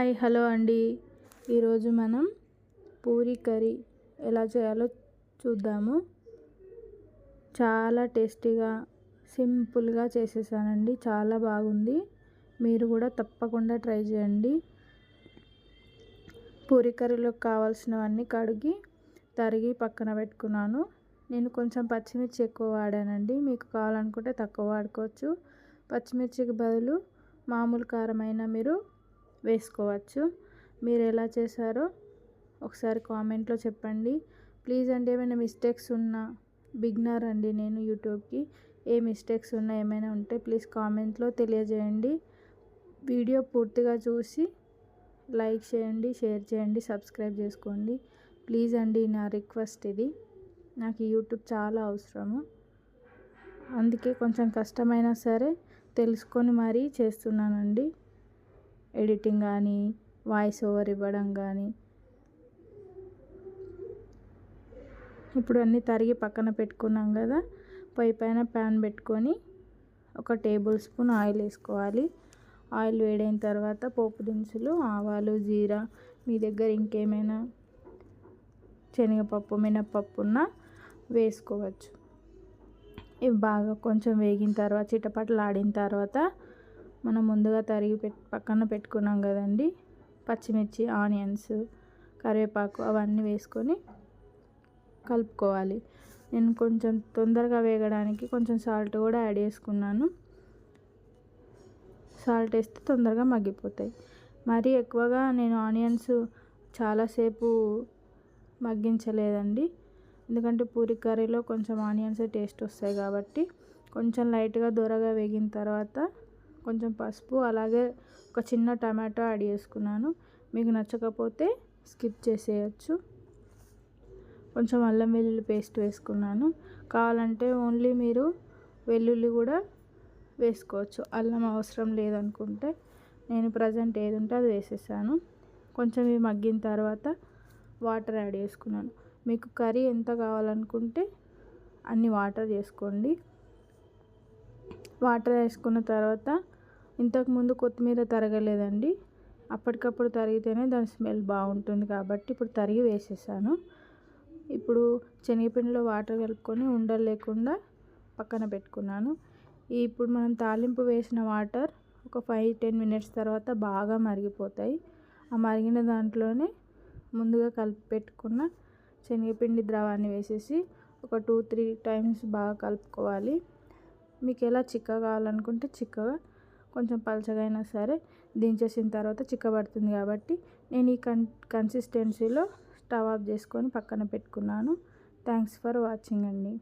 Hi hello అండి. ఈరోజు మనం పూరి కర్రీ ఎలా చేయాలో చూద్దాము. చాలా టేస్టీగా సింపుల్గా చేసేసానండి. చాలా బాగుంది. మీరు కూడా తప్పకుండా ట్రై చేయండి. పూరి కర్రీలోకి కావాల్సినవన్నీ కడిగి తరిగి పక్కన పెట్టుకున్నాను. నేను కొంచెం పచ్చిమిర్చి ఎక్కువ వాడానండి. మీకు కావాలనుకుంటే తక్కువ వాడుకోవచ్చు. పచ్చిమిర్చికి బదులు మామూలు కారమైన మీరు వేసుకోవచ్చు. మీరు ఎలా చేశారో ఒకసారి కామెంట్లో చెప్పండి. ప్లీజ్ అండి ఏమైనా మిస్టేక్స్ ఉన్నా బిగ్నర్ అండి నేను యూట్యూబ్కి. ఏ మిస్టేక్స్ ఉన్నా ఏమైనా ఉంటే ప్లీజ్ కామెంట్లో తెలియజేయండి. వీడియో పూర్తిగా చూసి లైక్ చేయండి షేర్ చేయండి సబ్స్క్రైబ్ చేసుకోండి. ప్లీజ్ అండి నా రిక్వెస్ట్ ఇది. నాకు యూట్యూబ్ చాలా అవసరము. అందుకే కొంచెం కష్టమైనా సరే తెలుసుకొని మరీ చేస్తున్నానండి. ఎడిటింగ్ కానీ వాయిస్ ఓవర్ ఇవ్వడం కానీ. ఇప్పుడు అన్నీ తరిగి పక్కన పెట్టుకున్నాం కదా. పొయ్యి పైన ప్యాన్ పెట్టుకొని ఒక టేబుల్ స్పూన్ ఆయిల్ వేసుకోవాలి. ఆయిల్ వేడైన తర్వాత పోపు దినుసులు ఆవాలు జీరా మీ దగ్గర ఇంకేమైనా శనగపప్పు మినప్పప్పు ఉన్నా వేసుకోవచ్చు. ఇవి బాగా కొంచెం వేగిన తర్వాత చిటపటలు ఆడిన తర్వాత మనం ముందుగా తరిగి పెట్ పక్కన పెట్టుకున్నాం కదండి. పచ్చిమిర్చి ఆనియన్స్ కరివేపాకు అవన్నీ వేసుకొని కలుపుకోవాలి. నేను కొంచెం తొందరగా వేగడానికి కొంచెం సాల్ట్ కూడా యాడ్ చేసుకున్నాను. సాల్ట్ వేస్తే తొందరగా మగ్గిపోతాయి. మరీ ఎక్కువగా నేను ఆనియన్స్ చాలాసేపు మగ్గించలేదండి. ఎందుకంటే పూరి కర్రీలో కొంచెం ఆనియన్స్ టేస్ట్ వస్తాయి కాబట్టి కొంచెం లైట్గా దూరగా వేగిన తర్వాత కొంచెం పసుపు అలాగే ఒక చిన్న టమాటో యాడ్ చేసుకున్నాను. మీకు నచ్చకపోతే స్కిప్ చేసేయచ్చు. కొంచెం అల్లం వెల్లుల్లి పేస్ట్ వేసుకున్నాను. కావాలంటే ఓన్లీ మీరు వెల్లుల్లి కూడా వేసుకోవచ్చు. అల్లం అవసరం లేదనుకుంటే నేను ప్రజెంట్ ఏది ఉంటే అది వేసేసాను. కొంచెం ఇవి మగ్గిన తర్వాత వాటర్ యాడ్ చేసుకున్నాను. మీకు కర్రీ ఎంత కావాలనుకుంటే అన్ని వాటర్ చేసుకోండి. వాటర్ వేసుకున్న తర్వాత ఇంతకుముందు కొత్తిమీర తరగలేదండి. అప్పటికప్పుడు తరిగితేనే దాని స్మెల్ బాగుంటుంది కాబట్టి ఇప్పుడు తరిగి వేసేసాను. ఇప్పుడు శనగపిండిలో వాటర్ కలుపుకొని ఉండలు లేకుండా పక్కన పెట్టుకున్నాను. ఇప్పుడు మనం తాలింపు వేసిన వాటర్ ఒక ఫైవ్ టెన్ మినిట్స్ తర్వాత బాగా మరిగిపోతాయి. ఆ మరిగిన దాంట్లోనే ముందుగా కలిపి పెట్టుకున్న శనగపిండి ద్రవాన్ని వేసేసి ఒక టూ త్రీ టైమ్స్ బాగా కలుపుకోవాలి. మీకు ఎలా చిక్కగా కావాలనుకుంటే చిక్కగా కొంచెం పలచగా అయినా సరే దించేసిన తర్వాత చిక్కబడుతుంది కాబట్టి నేను ఈ కన్ కన్సిస్టెన్సీలో స్టవ్ ఆఫ్ చేసుకొని పక్కన పెట్టుకున్నాను. థ్యాంక్స్ ఫర్ వాచింగ్ అండి.